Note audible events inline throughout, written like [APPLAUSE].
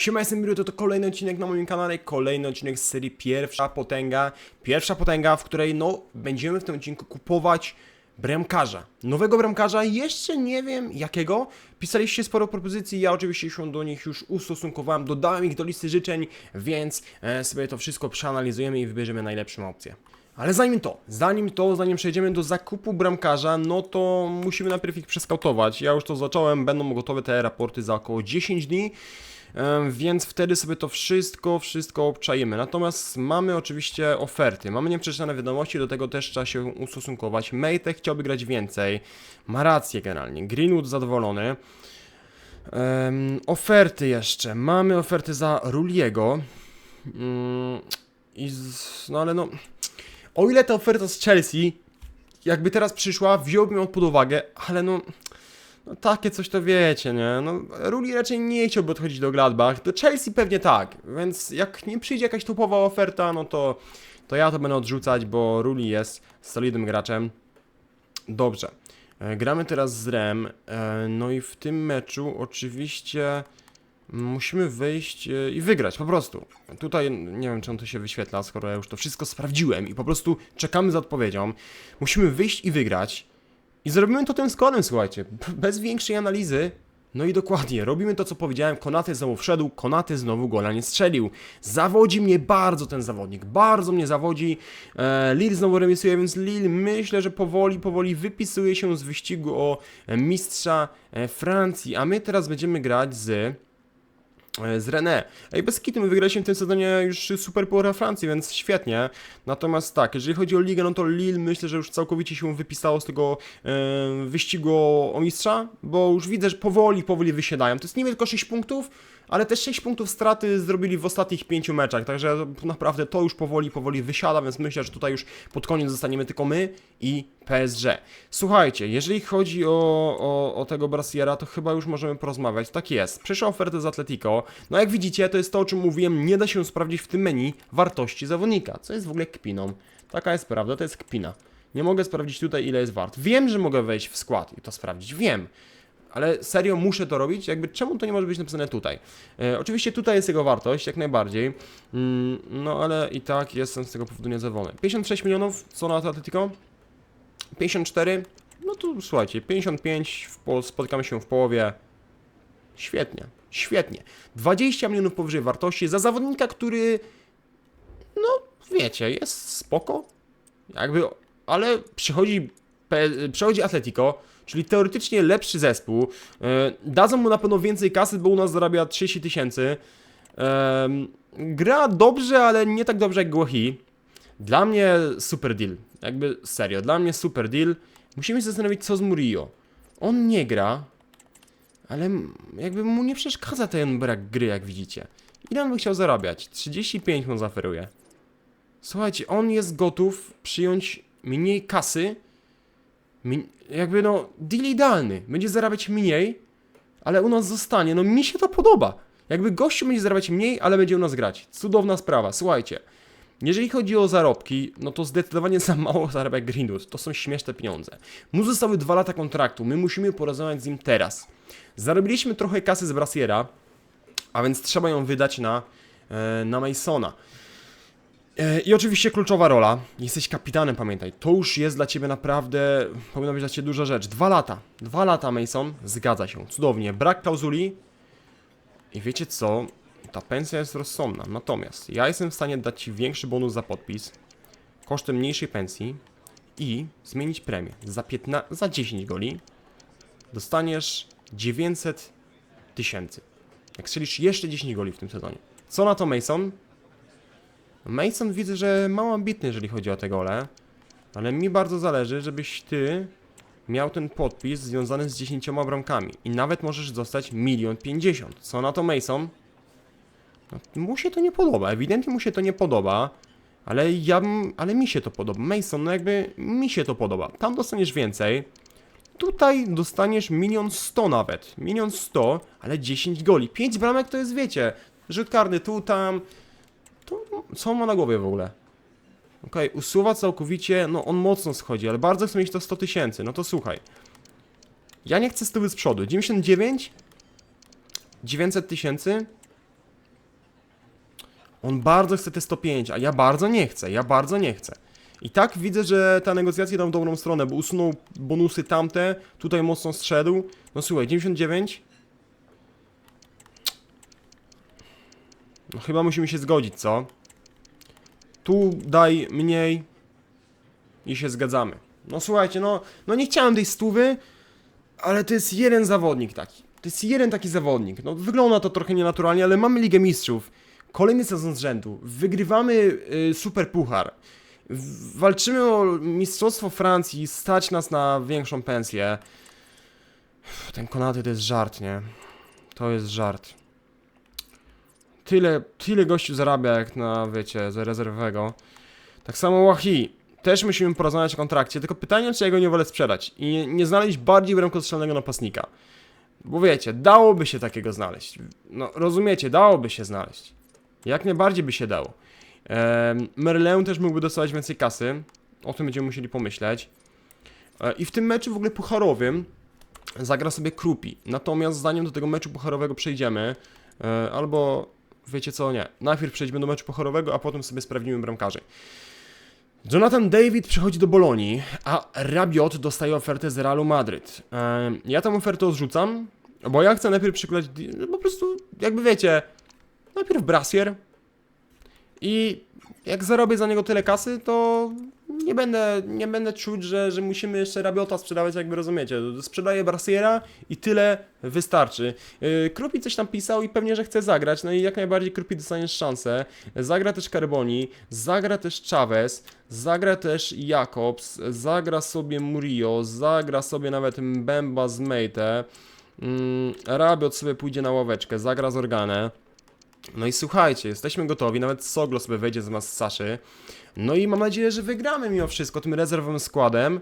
Siema, jestem to, to kolejny odcinek na moim kanale, kolejny odcinek z serii Pierwsza Potęga. Pierwsza Potęga, w której no, będziemy w tym odcinku kupować bramkarza. Nowego bramkarza, jeszcze nie wiem jakiego. Pisaliście sporo propozycji, ja oczywiście się do nich już ustosunkowałem, dodałem ich do listy życzeń, więc e, sobie to wszystko przeanalizujemy i wybierzemy najlepszą opcję. Ale zanim to, zanim to, zanim przejdziemy do zakupu bramkarza, no to musimy najpierw ich przeskautować. Ja już to zacząłem, będą gotowe te raporty za około 10 dni. Więc wtedy sobie to wszystko, wszystko obczajemy. Natomiast mamy oczywiście oferty, mamy nieprzeczytane wiadomości, do tego też trzeba się ustosunkować. Maytek chciałby grać więcej, ma rację generalnie. Greenwood zadowolony. Em, oferty jeszcze. Mamy oferty za Ruliego. Mm, I z, no ale no. O ile ta oferta z Chelsea, jakby teraz przyszła, wziąłbym ją pod uwagę, ale no. No takie coś to wiecie, nie? No, Ruli raczej nie chciałby odchodzić do Gladbach, do Chelsea pewnie tak, więc jak nie przyjdzie jakaś topowa oferta, no to, to ja to będę odrzucać, bo Ruli jest solidnym graczem. Dobrze. E, Gramy teraz z Rem, e, no i w tym meczu oczywiście musimy wyjść e, i wygrać, po prostu. Tutaj nie wiem, czy on to się wyświetla, skoro ja już to wszystko sprawdziłem i po prostu czekamy za odpowiedzią. Musimy wyjść i wygrać. I zrobimy to tym składem, słuchajcie, bez większej analizy. No i dokładnie, robimy to, co powiedziałem, Konaty znowu wszedł, Konaty znowu gola nie strzelił. Zawodzi mnie bardzo ten zawodnik, bardzo mnie zawodzi. E, Lille znowu remisuje, więc Lille myślę, że powoli, powoli wypisuje się z wyścigu o mistrza e, Francji, a my teraz będziemy grać z z René. Ej, bez kitu, my wygraliśmy w tym sezonie już Super Puchar Francji, więc świetnie. Natomiast tak, jeżeli chodzi o ligę, no to Lille myślę, że już całkowicie się wypisało z tego e, wyścigu o mistrza, bo już widzę, że powoli, powoli wysiadają. To jest niby tylko 6 punktów, ale te 6 punktów straty zrobili w ostatnich 5 meczach, także naprawdę to już powoli, powoli wysiada, więc myślę, że tutaj już pod koniec zostaniemy tylko my i PSG. Słuchajcie, jeżeli chodzi o, o, o tego Brasiera, to chyba już możemy porozmawiać. Tak jest, przyszła oferta z Atletico. No jak widzicie, to jest to, o czym mówiłem, nie da się sprawdzić w tym menu wartości zawodnika, co jest w ogóle kpiną. Taka jest prawda, to jest kpina. Nie mogę sprawdzić tutaj, ile jest wart. Wiem, że mogę wejść w skład i to sprawdzić, wiem. Ale serio muszę to robić? Jakby czemu to nie może być napisane tutaj? E, oczywiście tutaj jest jego wartość, jak najbardziej. Mm, no ale i tak jestem z tego powodu niezadowolony. 56 milionów, co na to Atletico? 54? No to słuchajcie, 55, w po, spotykamy się w połowie. Świetnie, świetnie. 20 milionów powyżej wartości za zawodnika, który, no wiecie, jest spoko. Jakby, ale przychodzi, przychodzi Atletico, czyli teoretycznie lepszy zespół. E, Dadzą mu na pewno więcej kasy, bo u nas zarabia 30 tysięcy. Gra dobrze, ale nie tak dobrze jak Głohi. Dla mnie super deal. Jakby serio, dla mnie super deal. Musimy się zastanowić, co z Murillo. On nie gra, ale jakby mu nie przeszkadza ten brak gry, jak widzicie. Ile on by chciał zarabiać? 35 mu zaoferuje. Słuchajcie, on jest gotów przyjąć mniej kasy. Jakby no, deal idealny. Będzie zarabiać mniej, ale u nas zostanie. No mi się to podoba. Jakby gościu będzie zarabiać mniej, ale będzie u nas grać. Cudowna sprawa. Słuchajcie. Jeżeli chodzi o zarobki, no to zdecydowanie za mało [LAUGHS] zarabia Greenwood. To są śmieszne pieniądze. Mu zostały dwa lata kontraktu. My musimy porozmawiać z nim teraz. Zarobiliśmy trochę kasy z Brasiera, a więc trzeba ją wydać na, e, na Masona. E, I oczywiście kluczowa rola. Jesteś kapitanem, pamiętaj. To już jest dla ciebie naprawdę, powinna być dla ciebie duża rzecz. Dwa lata. Dwa lata, Mason. Zgadza się. Cudownie. Brak klauzuli. I wiecie co? Ta pensja jest rozsądna. Natomiast ja jestem w stanie dać ci większy bonus za podpis kosztem mniejszej pensji i zmienić premię. Za, 15, za 10 goli dostaniesz 900 tysięcy. Jak strzelisz jeszcze 10 goli w tym sezonie. Co na to Mason? Mason widzę, że mało ambitny, jeżeli chodzi o te gole, ale mi bardzo zależy, żebyś ty miał ten podpis związany z 10 bramkami i nawet możesz dostać milion pięćdziesiąt. Co na to Mason? No, mu się to nie podoba, ewidentnie mu się to nie podoba, ale ja, ale mi się to podoba. Mason, no jakby mi się to podoba. Tam dostaniesz więcej. Tutaj dostaniesz milion sto nawet. Milion sto, ale 10 goli. 5 bramek to jest, wiecie, rzut karny tu, tam. To, co on ma na głowie w ogóle? Okej, usuwa całkowicie, no on mocno schodzi, ale bardzo chcę mieć to 100 tysięcy. No to słuchaj. Ja nie chcę stówy z przodu. 99? 900 tysięcy? On bardzo chce te 105, a ja bardzo nie chcę, ja bardzo nie chcę. I tak widzę, że ta negocjacja idą w dobrą stronę, bo usunął bonusy tamte, tutaj mocno strzedł. No słuchaj, 99. No chyba musimy się zgodzić, co? Tu daj mniej i się zgadzamy. No słuchajcie, no, no nie chciałem tej stówy, ale to jest jeden zawodnik taki. To jest jeden taki zawodnik. No wygląda to trochę nienaturalnie, ale mamy Ligę Mistrzów. Kolejny sezon z rzędu. Wygrywamy y, Super Puchar. Walczymy o Mistrzostwo Francji, stać nas na większą pensję. Ten Konaty to jest żart, nie? To jest żart. Tyle, tyle gościu zarabia jak na, wiecie, za rezerwowego. Tak samo Wahi. Też musimy porozmawiać o kontrakcie, tylko pytanie, czy ja go nie wolę sprzedać i nie, nie znaleźć bardziej bramkostrzelnego napastnika. Bo wiecie, dałoby się takiego znaleźć. No, rozumiecie, dałoby się znaleźć. Jak najbardziej by się dało. Ehm, też mógłby dostawać więcej kasy. O tym będziemy musieli pomyśleć. E, I w tym meczu w ogóle pucharowym zagra sobie Krupi. Natomiast zanim do tego meczu pucharowego przejdziemy, e, albo wiecie co, nie. Najpierw przejdźmy do meczu pucharowego, a potem sobie sprawdzimy bramkarzy. Jonathan David przychodzi do Bolonii, a Rabiot dostaje ofertę z Realu Madryt. Ja tę ofertę odrzucam, bo ja chcę najpierw przykleć, no po prostu, jakby wiecie, najpierw Brasier i jak zarobię za niego tyle kasy, to nie będę, nie będę czuć, że, że musimy jeszcze Rabiota sprzedawać, jakby rozumiecie. Sprzedaję Brasiera i tyle wystarczy. Yy, Krupi coś tam pisał i pewnie, że chce zagrać, no i jak najbardziej Krupi dostaniesz szansę. Zagra też Carboni, zagra też Chavez, zagra też Jakobs, zagra sobie Murillo, zagra sobie nawet Mbemba z Mejte. Mm, Rabiot sobie pójdzie na ławeczkę, zagra z Organę. No i słuchajcie, jesteśmy gotowi, nawet Soglo sobie wejdzie z z Saszy. No i mam nadzieję, że wygramy mimo wszystko tym rezerwowym składem.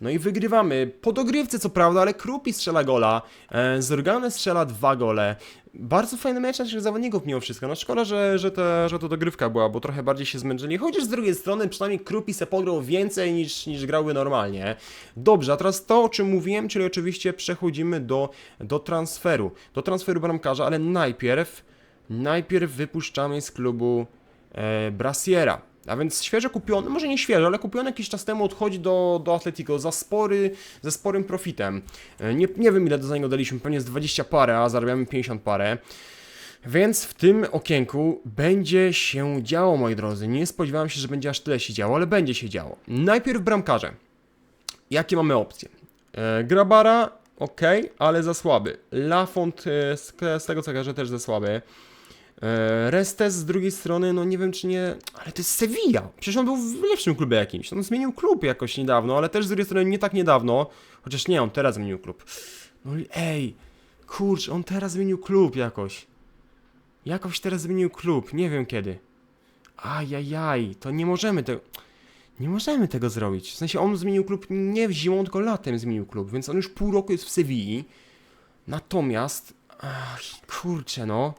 No i wygrywamy. Po dogrywce co prawda, ale Krupi strzela gola. E, Zorgane strzela dwa gole. Bardzo fajny mecz naszych zawodników mimo wszystko. No szkoda, że, że, te, że to dogrywka była, bo trochę bardziej się zmęczyli. Chociaż z drugiej strony przynajmniej Krupi se pograł więcej niż, niż grały normalnie. Dobrze, a teraz to o czym mówiłem, czyli oczywiście przechodzimy do, do transferu. Do transferu bramkarza, ale najpierw najpierw wypuszczamy z klubu e, Brasiera. A więc świeżo kupiony, może nie świeżo, ale kupiony jakiś czas temu odchodzi do, do Atletico za spory, ze sporym profitem. E, nie, nie wiem ile za niego daliśmy, pewnie z 20 parę, a zarabiamy 50 parę. Więc w tym okienku będzie się działo, moi drodzy. Nie spodziewałem się, że będzie aż tyle się działo, ale będzie się działo. Najpierw bramkarze. Jakie mamy opcje? E, Grabara, ok, ale za słaby. Lafont, e, z, z tego co kojarzę, też za słaby. E, Restes z drugiej strony, no nie wiem czy nie, ale to jest Sevilla. Przecież on był w lepszym klubie jakimś. On zmienił klub jakoś niedawno, ale też z drugiej strony nie tak niedawno. Chociaż nie, on teraz zmienił klub. No ej, kurcz, on teraz zmienił klub jakoś. Jakoś teraz zmienił klub, nie wiem kiedy. Ajajaj, to nie możemy tego... Nie możemy tego zrobić. W sensie on zmienił klub nie zimą, tylko latem zmienił klub, więc on już pół roku jest w Sewilli. Natomiast, ach, kurczę no,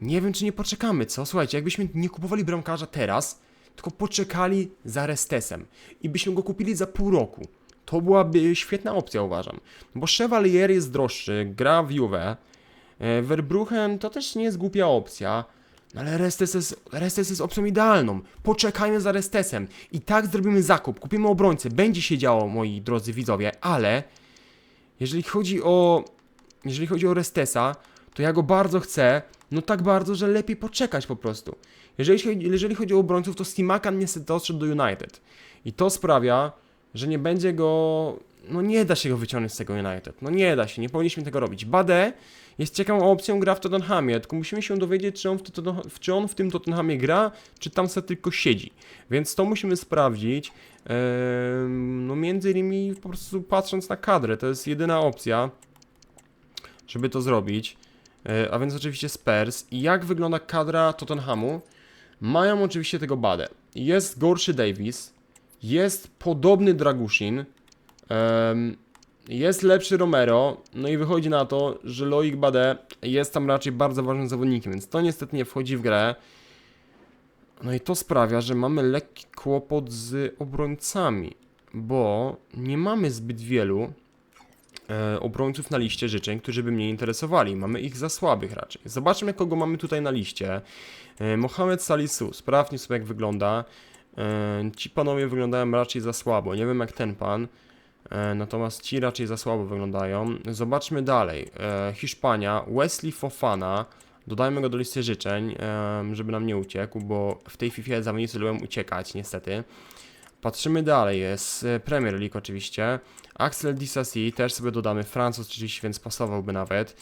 nie wiem czy nie poczekamy, co? Słuchajcie, jakbyśmy nie kupowali bramkarza teraz, tylko poczekali za Restesem i byśmy go kupili za pół roku, to byłaby świetna opcja uważam. Bo Chevalier jest droższy, gra w Juve, e, Verbruchen to też nie jest głupia opcja, no ale Restes jest, Restes jest opcją idealną. Poczekajmy za Restesem. I tak zrobimy zakup, kupimy obrońcę. Będzie się działo, moi drodzy widzowie, ale jeżeli chodzi o jeżeli chodzi o Restesa, to ja go bardzo chcę, no tak bardzo, że lepiej poczekać po prostu. Jeżeli, jeżeli chodzi o obrońców, to Stimakan niestety odszedł do United. I to sprawia, że nie będzie go. No nie da się go wyciągnąć z tego United. No nie da się, nie powinniśmy tego robić. Bade jest ciekawą opcją, gra w Tottenhamie, tylko musimy się dowiedzieć, czy on w, czy on w tym Tottenhamie gra, czy tam sobie tylko siedzi. Więc to musimy sprawdzić. Ehm, no między innymi po prostu patrząc na kadrę, to jest jedyna opcja, żeby to zrobić. E, A więc oczywiście Spurs. I jak wygląda kadra Tottenhamu? Mają oczywiście tego Badę. Jest gorszy Davis, jest podobny Dragushin, jest lepszy Romero, no i wychodzi na to, że Loic Bade jest tam raczej bardzo ważnym zawodnikiem, więc to niestety nie wchodzi w grę. No i to sprawia, że mamy lekki kłopot z obrońcami, bo nie mamy zbyt wielu e, obrońców na liście życzeń, którzy by mnie interesowali. Mamy ich za słabych raczej. Zobaczmy, kogo mamy tutaj na liście. E, Mohamed Salisu, sprawdźmy sobie jak wygląda. E, ci panowie wyglądają raczej za słabo. Nie wiem jak ten pan. Natomiast ci raczej za słabo wyglądają. Zobaczmy dalej. Hiszpania, Wesley Fofana. Dodajmy go do listy życzeń, żeby nam nie uciekł, bo w tej FIFA zawodnicy lubią uciekać, niestety. Patrzymy dalej, jest Premier League oczywiście. Axel Disasi też sobie dodamy, Francuz oczywiście, więc pasowałby nawet.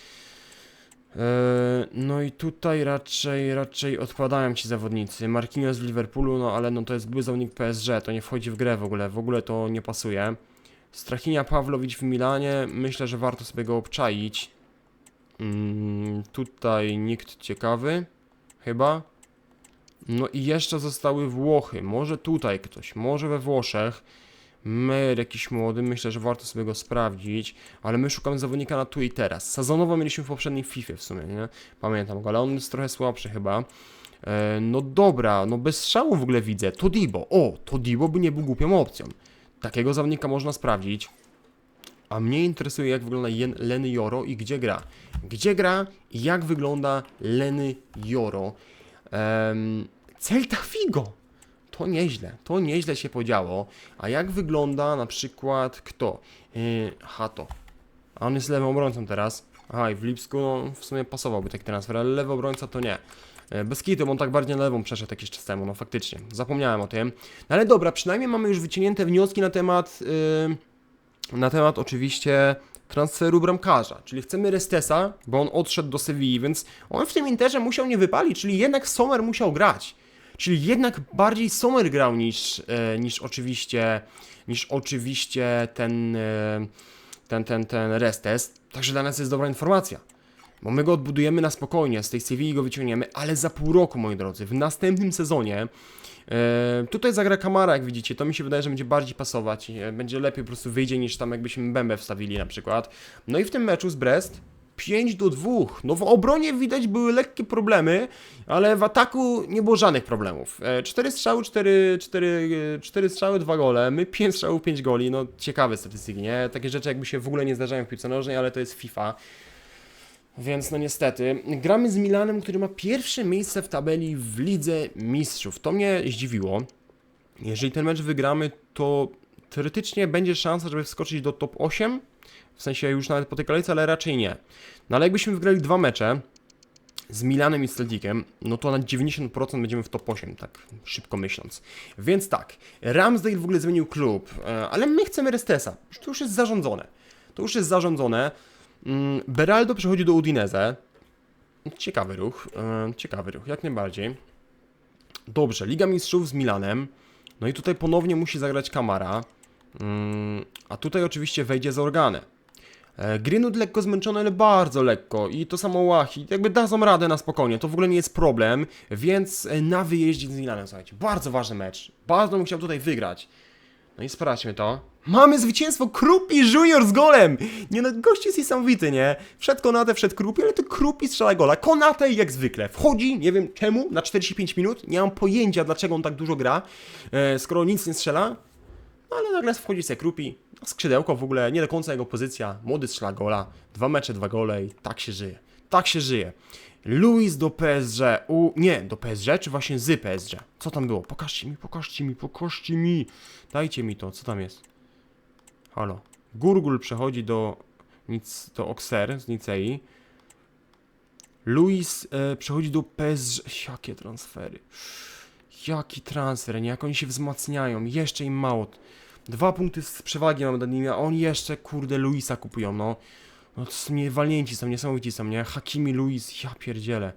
E, No i tutaj raczej, raczej odpadają ci zawodnicy. Marquinhos w Liverpoolu, no ale no to jest były zawodnik PSG, to nie wchodzi w grę w ogóle, w ogóle to nie pasuje. Strachinia Pawlowicz w Milanie, myślę, że warto sobie go obczaić. Mm, tutaj nikt ciekawy, chyba. No i jeszcze zostały Włochy. Może tutaj ktoś, może we Włoszech. Mer jakiś młody, myślę, że warto sobie go sprawdzić, ale my szukamy zawodnika na tu i teraz. Sezonowo mieliśmy w poprzedniej FIFA w sumie, nie? Pamiętam go, ale on jest trochę słabszy chyba. E, no dobra, no bez strzału w ogóle widzę. Todibo, o, Todibo by nie był głupią opcją. Takiego zawodnika można sprawdzić. A mnie interesuje, jak wygląda Jen- Leny Joro i gdzie gra. Gdzie gra i jak wygląda Leny Joro. Celta Figo. To nieźle, to nieźle się podziało. A jak wygląda na przykład kto? Yy, Hato. A on jest lewym obrońcą teraz. Aha, i w Lipsku no, w sumie pasowałby taki transfer, ale lewy obrońca to nie. E, Bez kitu, bo on tak bardziej na lewą przeszedł jakiś czas temu, no faktycznie. Zapomniałem o tym. No ale dobra, przynajmniej mamy już wyciągnięte wnioski na temat, yy, na temat oczywiście transferu bramkarza. Czyli chcemy Restesa, bo on odszedł do Sewilli, więc on w tym Interze musiał nie wypalić, czyli jednak Sommer musiał grać. Czyli jednak bardziej Sommer grał niż, e, niż oczywiście, niż oczywiście ten, e, ten, ten, ten Restes. Także dla nas jest dobra informacja. Bo my go odbudujemy na spokojnie, z tej Sewilli go wyciągniemy, ale za pół roku, moi drodzy, w następnym sezonie e, tutaj zagra Kamara, jak widzicie, to mi się wydaje, że będzie bardziej pasować, będzie lepiej po prostu wyjdzie niż tam jakbyśmy Bembę wstawili na przykład. No i w tym meczu z Brest 5 do 2. No w obronie widać były lekkie problemy, ale w ataku nie było żadnych problemów. 4 strzały, 4, 4, 4 strzały, 2 gole. My 5 strzałów, 5 goli. No ciekawe statystyki, nie? Takie rzeczy jakby się w ogóle nie zdarzają w piłce nożnej, ale to jest FIFA. Więc no niestety. Gramy z Milanem, który ma pierwsze miejsce w tabeli w Lidze Mistrzów. To mnie zdziwiło. Jeżeli ten mecz wygramy, to teoretycznie będzie szansa, żeby wskoczyć do top 8. W sensie już nawet po tej kolejce, ale raczej nie. No ale jakbyśmy wygrali dwa mecze z Milanem i z Celticem, no to na 90% będziemy w top 8, tak szybko myśląc. Więc tak, Ramsdale w ogóle zmienił klub, e, ale my chcemy Restesa. To już jest zarządzone. To już jest zarządzone. Mm, Beraldo przechodzi do Udinese. Ciekawy ruch, e, ciekawy ruch, jak najbardziej. Dobrze, Liga Mistrzów z Milanem. No i tutaj ponownie musi zagrać Kamara. Mm, a tutaj oczywiście wejdzie z Organe. E, Greenwood lekko zmęczony, ale bardzo lekko. I to samo Łachi. Jakby dadzą radę na spokojnie, to w ogóle nie jest problem. Więc e, na wyjeździe z Milanem, słuchajcie. Bardzo ważny mecz. Bardzo bym chciał tutaj wygrać. No i sprawdźmy to. Mamy zwycięstwo Krupi Junior z golem! Nie no, gość jest niesamowity, nie? Wszedł Konate, wszedł Krupi, ale to Krupi strzela gola. Konate jak zwykle. Wchodzi, nie wiem czemu, na 45 minut. Nie mam pojęcia, dlaczego on tak dużo gra, e, skoro nic nie strzela. No ale nagle wchodzi se Krupi. No, skrzydełko w ogóle, nie do końca jego pozycja. Młody strzela gola. Dwa mecze, dwa gole i tak się żyje. Tak się żyje. Luis do PSG. U, nie, do PSG, czy właśnie z PSG? Co tam było? Pokażcie mi, pokażcie mi, pokażcie mi. Dajcie mi to, co tam jest? Halo. Gurgul przechodzi do, nic, do Auxerre z Nicei. Luis e, przechodzi do PSG. Jakie transfery. Jaki transfer, nie? Jak oni się wzmacniają. Jeszcze im mało. Dwa punkty z przewagi mamy nad nimi, a oni jeszcze, kurde, Luisa kupują, no. No to są niewalnięci są, niesamowici są, nie? Hakimi, Luis, ja pierdzielę.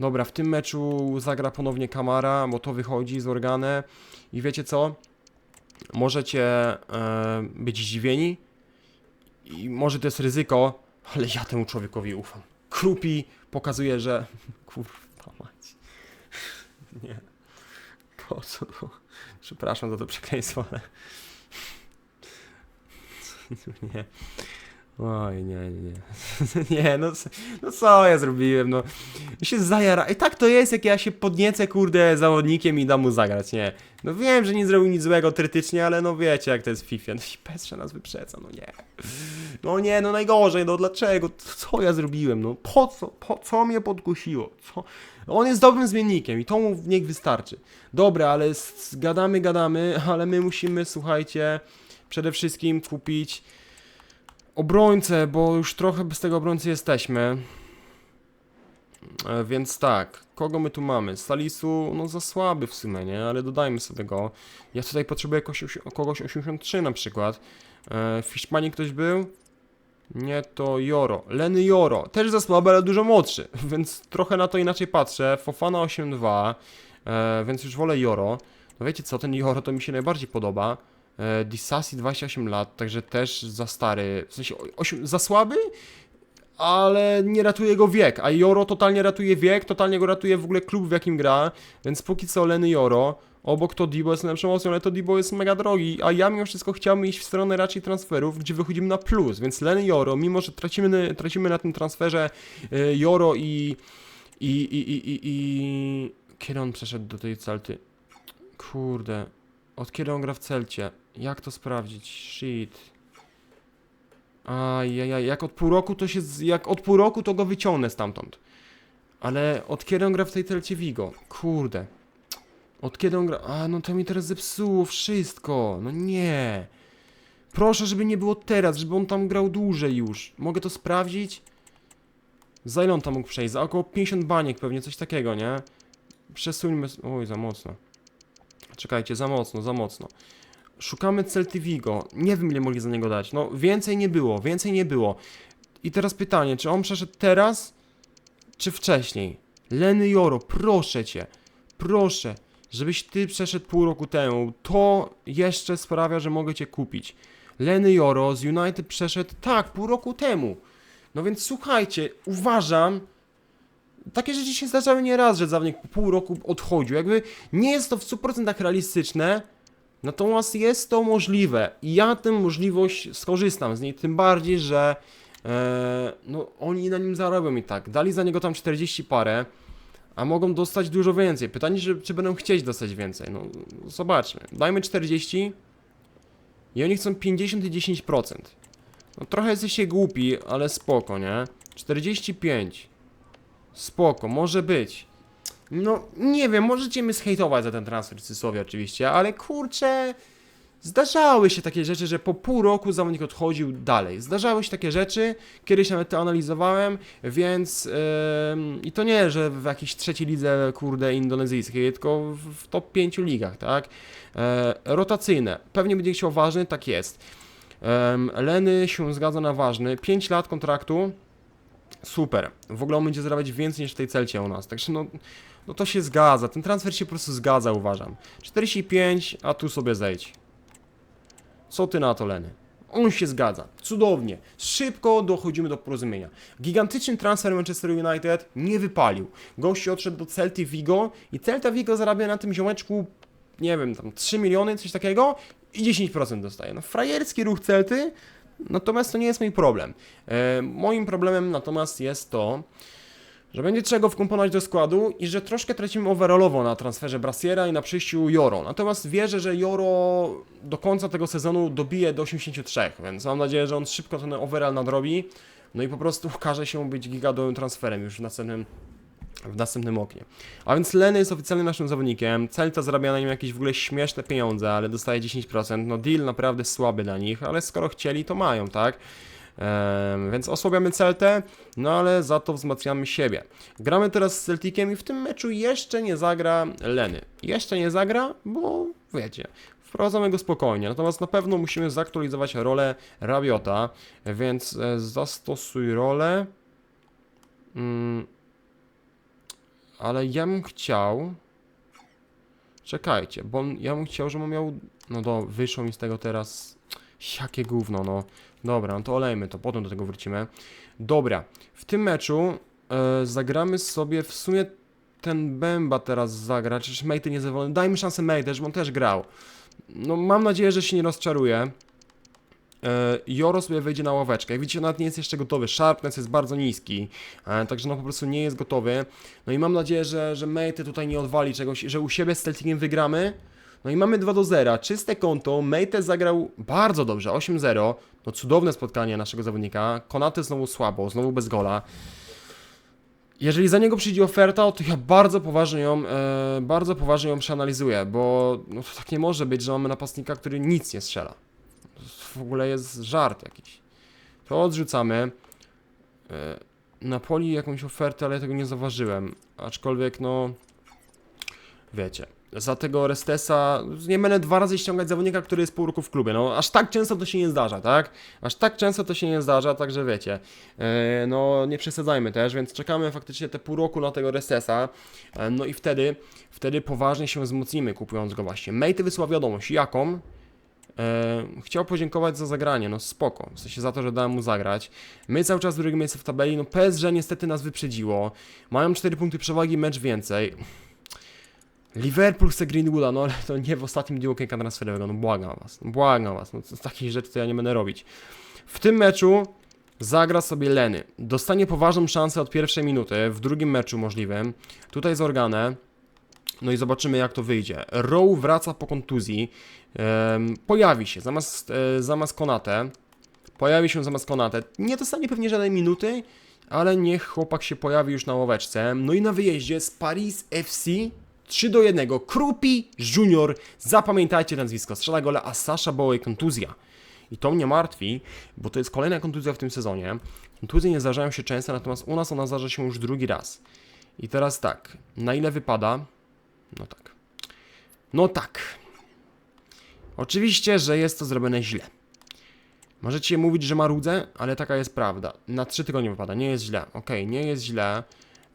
Dobra, w tym meczu zagra ponownie Kamara, bo to wychodzi z Organe. I wiecie co? Możecie e, być zdziwieni. I może to jest ryzyko, ale ja temu człowiekowi ufam. Krupi pokazuje, że... [LAUGHS] Kurwa mać. [LAUGHS] Nie. Po co to? Przepraszam za to przekleństwo, ale... [LAUGHS] Nie. Oj, nie, nie, nie. [LAUGHS] no, no co ja zrobiłem, no. Ja się zajara. I tak to jest, jak ja się podniecę, kurde, zawodnikiem i dam mu zagrać, nie. No wiem, że nie zrobił nic złego teoretycznie, ale no wiecie, jak to jest w FIFA. No i Pestrze nas wyprzedza, no nie. No nie, no najgorzej, no dlaczego? Co ja zrobiłem, no po co? Po co mnie podkusiło? Co? On jest dobrym zmiennikiem i to mu niech wystarczy. Dobra, ale gadamy, gadamy, [LAUGHS] ale my musimy, słuchajcie, przede wszystkim kupić obrońcę, bo już trochę bez tego obrońcy jesteśmy. E, Więc tak, kogo my tu mamy? Salisu, no za słaby w sumie, nie? Ale dodajmy sobie go. Ja tutaj potrzebuję kogoś 83 na przykład. E, w Hiszpanii ktoś był? Nie, to Joro. Leny Joro. Też za słaby, ale dużo młodszy, [LAUGHS] więc trochę na to inaczej patrzę. Fofana 8-2, e, więc już wolę Joro. No wiecie co, ten Joro to mi się najbardziej podoba. E, Disasi 28 lat, także też za stary, w sensie 8, za słaby, ale nie ratuje go wiek, a Joro totalnie ratuje wiek, totalnie go ratuje w ogóle klub w jakim gra, więc póki co Leny Joro, obok to Dibo jest najlepszą opcją, ale to Dibo jest mega drogi, a ja mimo wszystko chciałbym iść w stronę raczej transferów, gdzie wychodzimy na plus, więc Leny Joro, mimo że tracimy, tracimy na tym transferze y, Joro i i, i, i, i, i... Kiedy on przeszedł do tej Celty? Kurde, od kiedy on gra w Celcie? Jak to sprawdzić? Shit. Ajajaj, jak od pół roku to się, jak od pół roku to go wyciągnę stamtąd. Ale od kiedy on gra w tej Celcie Vigo? Kurde. Od kiedy on gra? A, no to mi teraz zepsuło wszystko. No nie. Proszę, żeby nie było teraz, żeby on tam grał dłużej już. Mogę to sprawdzić? Za ile on tam mógł przejść? Za około 50 baniek pewnie, coś takiego, nie? Przesuńmy... Oj, za mocno. Czekajcie, za mocno, za mocno. Szukamy Celty Vigo. Nie wiem, ile mogli za niego dać. No, więcej nie było, więcej nie było. I teraz pytanie, czy on przeszedł teraz, czy wcześniej? Leny Joro, proszę cię, proszę, żebyś ty przeszedł pół roku temu. To jeszcze sprawia, że mogę cię kupić. Leny Joro z United przeszedł, tak, pół roku temu. No więc słuchajcie, uważam, takie rzeczy się zdarzały nieraz, że zawodnik po pół roku odchodził. Jakby nie jest to w 100% realistyczne, natomiast jest to możliwe i ja tę możliwość skorzystam z niej, tym bardziej, że e, no, oni na nim zarobią i tak. Dali za niego tam 40 parę, a mogą dostać dużo więcej. Pytanie, czy, czy będą chcieć dostać więcej. No, zobaczmy. Dajmy 40 i oni chcą 50 i 10%. No trochę jesteście głupi, ale spoko, nie? 45. Spoko, może być. No, nie wiem, możecie mnie zhejtować za ten transfer w oczywiście, ale kurczę, zdarzały się takie rzeczy, że po pół roku zawodnik odchodził dalej. Zdarzały się takie rzeczy, kiedyś nawet to analizowałem, więc ym, i to nie, że w jakiejś trzeciej lidze, kurde, indonezyjskiej, tylko w, top 5 ligach, tak? E, rotacyjne. Pewnie będzie chciał ważny, tak jest. Em, Leny się zgadza na ważny. 5 lat kontraktu. Super. W ogóle on będzie zarabiać więcej niż w tej celcie u nas. Także no, no to się zgadza. Ten transfer się po prostu zgadza, uważam. 45, a tu sobie zejdź. Co ty na to, Leny? On się zgadza. Cudownie. Szybko dochodzimy do porozumienia. Gigantyczny transfer Manchester United nie wypalił. Gość odszedł do Celty Vigo i Celta Vigo zarabia na tym ziomeczku, nie wiem, tam 3 miliony, coś takiego i 10% dostaje. No frajerski ruch Celty, natomiast to nie jest mój problem. E, moim problemem natomiast jest to, że będzie trzeba go wkomponować do składu i że troszkę tracimy overallowo na transferze Brasiera i na przyjściu Joro. Natomiast wierzę, że Joro do końca tego sezonu dobije do 83, więc mam nadzieję, że on szybko ten overall nadrobi. No i po prostu okaże się być gigadowym transferem już w następnym, w następnym oknie. A więc Leny jest oficjalnie naszym zawodnikiem. Celta zarabia na nim jakieś w ogóle śmieszne pieniądze, ale dostaje 10%. No deal naprawdę słaby dla nich, ale skoro chcieli, to mają, tak? Więc osłabiamy Celtę, no ale za to wzmacniamy siebie. Gramy teraz z Celticiem i w tym meczu jeszcze nie zagra Leny. Jeszcze nie zagra, bo wiecie, wprowadzamy go spokojnie. Natomiast na pewno musimy zaktualizować rolę Rabiota, więc e, zastosuj rolę. Mm, ale ja bym chciał. Czekajcie, bo ja bym chciał, żeby on miał. No do, wyszło mi z tego teraz. Jakie gówno, no. Dobra, no to olejmy to, potem do tego wrócimy. Dobra, w tym meczu e, zagramy sobie w sumie ten Bemba teraz zagra, czyż Mejty nie zawolony. Dajmy szansę Mejty, żeby on też grał. No mam nadzieję, że się nie rozczaruje. e, Joro sobie wejdzie na ławeczkę. Jak widzicie, nawet nie jest jeszcze gotowy. Sharpness jest bardzo niski, e, także no po prostu nie jest gotowy. No i mam nadzieję, że, że Mate tutaj nie odwali czegoś, że u siebie z Celticiem wygramy. No i mamy 2 do 0, czyste konto, Mate zagrał bardzo dobrze, 8-0, no cudowne spotkanie naszego zawodnika, Konaty znowu słabo, znowu bez gola. Jeżeli za niego przyjdzie oferta, to ja bardzo poważnie ją, e, bardzo poważnie ją przeanalizuję, bo no, to tak nie może być, że mamy napastnika, który nic nie strzela. To w ogóle jest żart jakiś. To odrzucamy. E, Napoli jakąś ofertę, ale ja tego nie zauważyłem. Aczkolwiek, no. Wiecie. Za tego Restesa nie będę dwa razy ściągać zawodnika, który jest pół roku w klubie. No, aż tak często to się nie zdarza, tak? Aż tak często to się nie zdarza, także wiecie. E, no, nie przesadzajmy też, więc czekamy faktycznie te pół roku na tego Restesa. E, no i wtedy, wtedy poważnie się wzmocnimy, kupując go właśnie. Mate wysłał wiadomość, jaką? E, chciał podziękować za zagranie, no spoko, w sensie za to, że dałem mu zagrać. My cały czas drugie miejsce w tabeli, no PSG niestety nas wyprzedziło. Mają 4 punkty przewagi, mecz więcej. Liverpool chce Greenwooda, no ale to nie w ostatnim dniu okienka transferowego, no błagam was, no błagam was, no to takich rzeczy to ja nie będę robić. W tym meczu zagra sobie Leny. Dostanie poważną szansę od pierwszej minuty, w drugim meczu możliwym. Tutaj z Organę. No i zobaczymy jak to wyjdzie. Rowe wraca po kontuzji. Em, pojawi się zamiast, e, zamiast Konate. Pojawi się zamiast Konate. Nie dostanie pewnie żadnej minuty, ale niech chłopak się pojawi już na ławeczce. No i na wyjeździe z Paris FC 3 do 1. Krupi Junior. Zapamiętajcie nazwisko. Strzela gole, a Sasha Bowie kontuzja. I to mnie martwi, bo to jest kolejna kontuzja w tym sezonie. Kontuzje nie zdarzają się często, natomiast u nas ona zdarza się już drugi raz. I teraz tak, na ile wypada? No tak. No tak. Oczywiście, że jest to zrobione źle. Możecie mówić, że marudzę, ale taka jest prawda. Na 3 tygodnie wypada, nie jest źle. Okej, nie jest źle.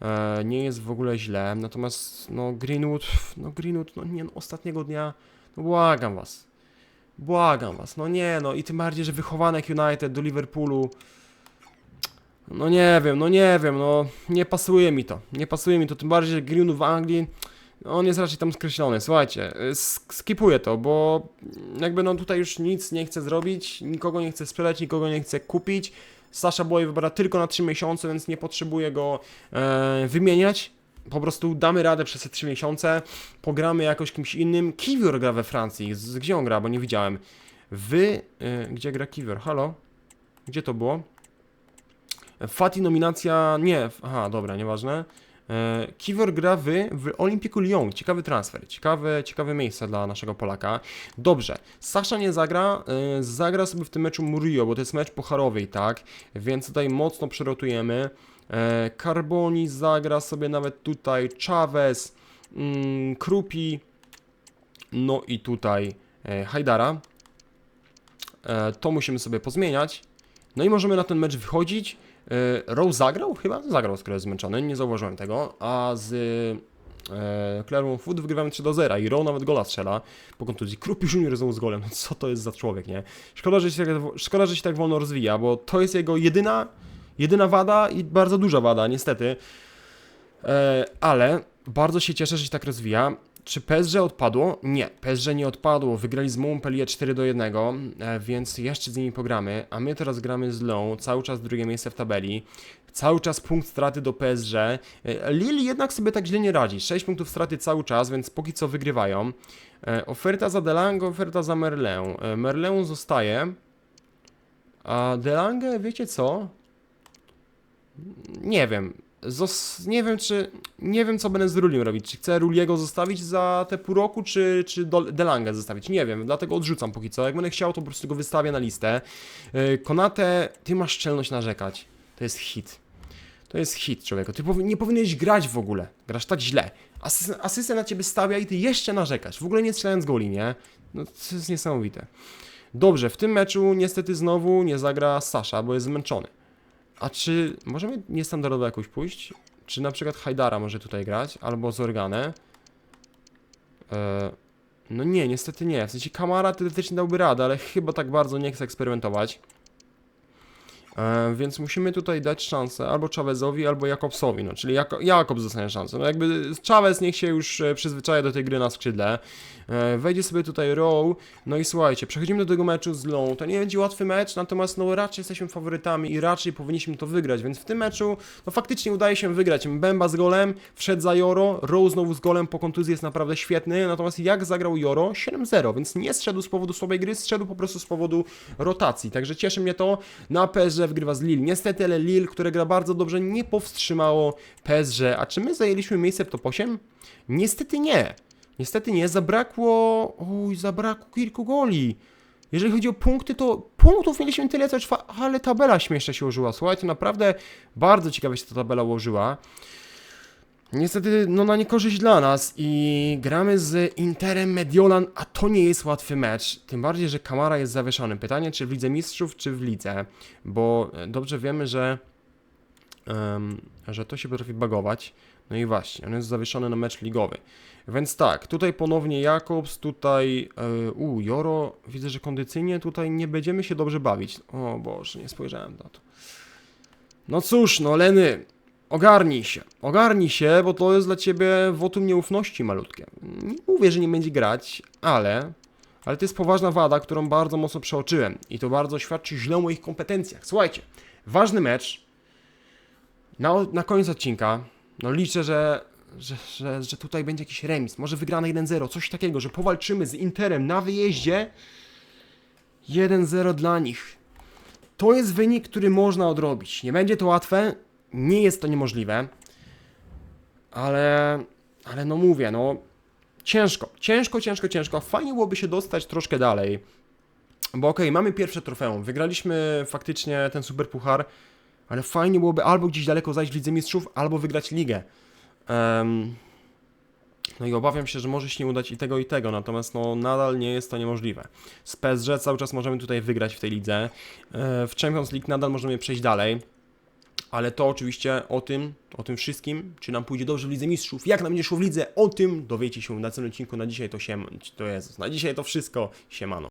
E, nie jest w ogóle źle. Natomiast, no, Greenwood, no, Greenwood, no nie, no, ostatniego dnia, no, błagam was. Błagam was, no nie, no i tym bardziej, że wychowanek United do Liverpoolu. No nie wiem, no nie wiem, no nie pasuje mi to. Nie pasuje mi to, tym bardziej, że Greenwood w Anglii, on jest raczej tam skreślony. Słuchajcie, y, sk- skipuję to, bo jakby no tutaj już nic nie chcę zrobić, nikogo nie chcę sprzedać, nikogo nie chcę kupić. Sasha Boy wybiera tylko na 3 miesiące, więc nie potrzebuję go e, wymieniać. Po prostu damy radę przez te 3 miesiące, pogramy jakoś kimś innym. Kiwior gra we Francji. Z, gdzie on gra, bo nie widziałem. Wy, e, gdzie gra Kiwior? Halo? Gdzie to było? Fati nominacja, nie, aha, dobra, nieważne. E, Kiwior gra w, w Olimpiku Lyon. Ciekawy transfer, ciekawe, ciekawe miejsce dla naszego Polaka. Dobrze, Sasza nie zagra, e, zagra sobie w tym meczu Murillo, bo to jest mecz pucharowy, tak? Więc tutaj mocno przerotujemy. E, Carboni zagra sobie nawet tutaj, Chavez, mm, Krupi, no i tutaj Hajdara. To musimy sobie pozmieniać. No i możemy na ten mecz wychodzić. E, Rowe zagrał? Chyba zagrał, skoro jest zmęczony, nie zauważyłem tego. A z e, Clermont Foot wygrywamy 3 do 0 i Rowe nawet gola strzela po kontuzji. Krupi Junior znowu z golem, [LAUGHS] co to jest za człowiek, nie? Szkoda, że się tak, szkoda, że się tak wolno rozwija, bo to jest jego jedyna, jedyna wada i bardzo duża wada, niestety. E, ale bardzo się cieszę, że się tak rozwija. Czy PSG odpadło? Nie, PSG nie odpadło. Wygrali z Montpellier 4 do 1, e, więc jeszcze z nimi pogramy. A my teraz gramy z Lyon, cały czas drugie miejsce w tabeli. Cały czas punkt straty do PSG. E, Lille jednak sobie tak źle nie radzi. 6 punktów straty cały czas, więc póki co wygrywają. E, Oferta za Delange, oferta za Merlin. E, Merlin zostaje. A Delange, wiecie co? Nie wiem. Zos nie wiem, czy. Nie wiem, co będę z Rulim robić. Czy chcę Ruliego zostawić za te pół roku, czy, czy Delangę zostawić? Nie wiem, dlatego odrzucam póki co. Jak będę chciał, to po prostu go wystawię na listę. Yy, Konate, ty masz szczelność narzekać. To jest hit. To jest hit, człowieku. Ty powi- nie powinieneś grać w ogóle. Grasz tak źle. Asystę na ciebie stawia i ty jeszcze narzekasz. W ogóle nie strzelając goli, nie? No to jest niesamowite. Dobrze, w tym meczu niestety znowu nie zagra Sasza, bo jest zmęczony. A czy możemy niestandardowo jakoś pójść? Czy na przykład Hajdara może tutaj grać? Albo Zorganę? E, no nie, niestety nie. W sensie Kamara teoretycznie dałby radę, ale chyba tak bardzo nie chce eksperymentować. E, więc musimy tutaj dać szansę albo Chavezowi, albo Jakobsowi, no, czyli jako, Jakob dostanie szansę. No, jakby Chavez niech się już e, przyzwyczaja do tej gry na skrzydle. E, wejdzie sobie tutaj Row, no i słuchajcie, przechodzimy do tego meczu z Low. To nie będzie łatwy mecz, natomiast no raczej jesteśmy faworytami i raczej powinniśmy to wygrać, więc w tym meczu no faktycznie udaje się wygrać. Mbemba z golem, wszedł za Joro, Row znowu z golem po kontuzji jest naprawdę świetny, natomiast jak zagrał Joro? 7-0, więc nie zszedł z powodu słabej gry, zszedł po prostu z powodu rotacji, także cieszy mnie to. Na PSG wygrywa z Lille, niestety, ale Lille, które gra bardzo dobrze, nie powstrzymało PSG. A czy my zajęliśmy miejsce w top 8? Niestety nie. Niestety nie, zabrakło. Oj, zabrakło kilku goli. Jeżeli chodzi o punkty, to punktów mieliśmy tyle, co trwa, ale tabela śmiesznie się ułożyła. Słuchajcie, naprawdę bardzo ciekawie się ta tabela ułożyła. Niestety, no na niekorzyść dla nas i gramy z Interem Mediolan, a to nie jest łatwy mecz. Tym bardziej, że Kamara jest zawieszony. Pytanie, czy w Lidze Mistrzów, czy w Lidze, bo e, dobrze wiemy, że, em, że to się potrafi bagować. No i właśnie, on jest zawieszony na mecz ligowy. Więc tak, tutaj ponownie Jakobs, tutaj e, u Joro, widzę, że kondycyjnie tutaj nie będziemy się dobrze bawić. O Boże, nie spojrzałem na to. No cóż, no Leny, ogarnij się, ogarnij się, bo to jest dla ciebie wotum nieufności malutkie. Nie mówię, że nie będzie grać, ale, ale to jest poważna wada, którą bardzo mocno przeoczyłem i to bardzo świadczy źle o moich kompetencjach. Słuchajcie, ważny mecz, na, na koniec odcinka, no liczę, że, że, że, że tutaj będzie jakiś remis, może wygrana 1-0, coś takiego, że powalczymy z Interem na wyjeździe 1-0 dla nich. To jest wynik, który można odrobić. Nie będzie to łatwe, nie jest to niemożliwe, ale, ale no mówię, no ciężko, ciężko, ciężko, ciężko. Fajnie byłoby się dostać troszkę dalej, bo okej, mamy pierwsze trofeum, wygraliśmy faktycznie ten super puchar, ale fajnie byłoby albo gdzieś daleko zajść w Lidze Mistrzów, albo wygrać ligę. Em, no i obawiam się, że może się nie udać i tego, i tego, natomiast no nadal nie jest to niemożliwe. Z PSG cały czas możemy tutaj wygrać w tej lidze. E, W Champions League nadal możemy przejść dalej. Ale to oczywiście o tym, o tym wszystkim, czy nam pójdzie dobrze w Lidze Mistrzów, jak nam będzie szło w lidze, o tym dowiecie się na następnym odcinku. Na dzisiaj to się, to jest, na dzisiaj to wszystko, siemano.